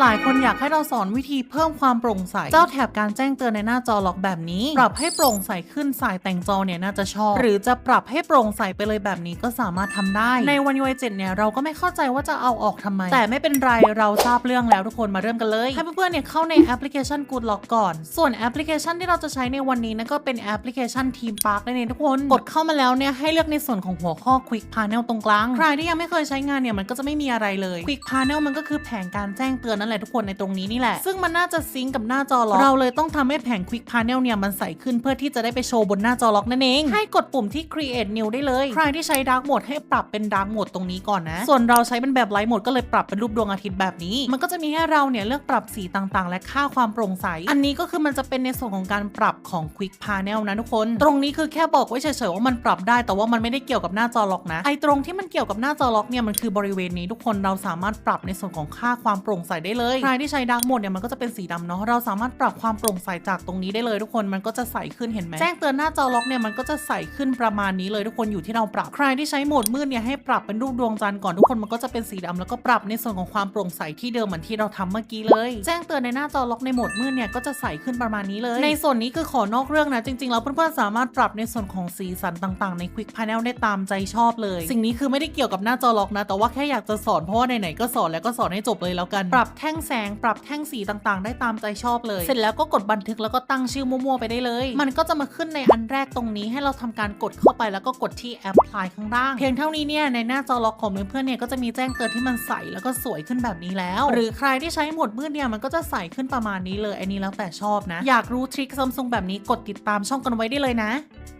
หลายคนอยากให้เราสอนวิธีเพิ่มความโปร่งใส เจ้าแถบการแจ้งเตือนในหน้าจอล็อกแบบนี้ ปรับให้โปร่งใสขึ้นสายแต่งจอเนี่ยน่าจะชอบ หรือจะปรับให้โปร่งใสไปเลยแบบนี้ก็สามารถทำได้ ในวันยูไอเจ็ดเนี่ยเราก็ไม่เข้าใจว่าจะเอาออกทำไม แต่ไม่เป็นไรเราทราบเรื่องแล้วทุกคนมาเริ่มกันเลย ให้เพื่อนๆเนี่ยเข้าในแอปพลิเคชัน Good Lock ก่อน ส่วนแอปพลิเคชันที่เราจะใช้ในวันนี้นั่นก็เป็นแอปพลิเคชัน Team Park นั่นเองทุกคน กดเข้ามาแล้วเนี่ยให้เลือกในส่วนของหัวข้อ Quick Panel ตรงกลาง ใครที่ยังไม่เคยใช้งานเนี่ยมันก็จะไม่มีอะไรเลย Quick Panel มันก็คือแผงการแจ้งเตือนนั่นแหละทุกคนในตรงนี้นี่แหละ ซึ่งมันน่าจะซิงก์กับหน้าจอล็อกเราเลยต้องทำให้แผง Quick Panel เนี่ยมันใสขึ้นเพื่อที่จะได้ไปโชว์บนหน้าจอล็อกนั่นเอง ให้กดปุ่มที่ Create New ได้เลย ใครที่ใช้ Dark Mode ให้ปรับเป็น Dark Mode ตรงนี้ก่อนนะ ส่วนเราใช้เป็นแบบ Light Mode ก็เลยปรับเป็นรูปดวงอาทิตย์แบบนี้ มันก็จะมีให้เราเนี่ยเลือกปรับสีต่างๆ และค่าความโปร่งใส อันนี้ก็คือมันจะเป็นในส่วนของการปรับของ Quick Panel นะทุกคน ตรงนี้คือแค่บอกไว้เฉยๆว่ามันปรับได้ แต่ว่ามันไม่ได้เกี่ยวกับหน้าจอล็อกนะ ไอตรงที่มันเกี่ยวกับหน้าจอล็อกเนี่ยมันคือบริเวณนี้ทุกคนเราสามารถปรับในส่วนของค่าความโปร่งใสได้เลยใครที่ใช้ดาร์กโหมดเนี่ยมันก็จะเป็นสีดำเนาะเราสามารถปรับความโปร่งใสจากตรงนี้ได้เลยทุกคนมันก็จะใสขึ้นเห็นไหมแจ้งเตือนหน้าจอล็อกเนี่ยมันก็จะใสขึ้นประมาณนี้เลยทุกคนอยู่ที่เราปรับใครที่ใช้โหมดมืดเนี่ยให้ปรับเป็นรูปดวงจันทร์ก่อนทุกคนมันก็จะเป็นสีดำแล้วก็ปรับในส่วนของความโปร่งใสที่เดิมเหมือนที่เราทำเมื่อกี้เลย แจ้งเตือนในหน้าจอล็อกในโหมดมืดเนี่ยก็จะใสขึ้นประมาณนี้เลย ในส่วนนี้คือขอนอกเรื่องนะจริงๆแล้วเพื่อนๆสามารถปรับในส่วนของสีสันต่างๆใน Quick Panel ได้ตามใจชอบเลย สิ่งนี้คือไม่ได้เกี่ยวกับหน้าจอล็อกนะ แต่ว่าแค่อยากจะสอนเพราะว่าไหนๆก็สอนแล้วก็สอนให้จบเลยแล้วกันปรับแทงแสง ปรับแท่งสีต่างๆ ได้ตามใจชอบเลย เสร็จแล้วก็กดบันทึกแล้วก็ตั้งชื่อมั่วๆไปได้เลย มันก็จะมาขึ้นในอันแรกตรงนี้ให้เราทำการกดเข้าไปแล้วก็กดที่ Apply ข้างล่าง เพียงเท่านี้เนี่ยในหน้าจอล็อกของเพื่อนๆเนี่ยก็จะมีแจ้งเตือนที่มันใสแล้วก็สวยขึ้นแบบนี้แล้ว หรือใครที่ใช้โหมดมืดเนี่ยมันก็จะใสขึ้นประมาณนี้เลยอันนี้แล้วแต่ชอบนะ อยากรู้ทริคซัมซุงแบบนี้กดติดตามช่องกันไว้ได้เลยนะ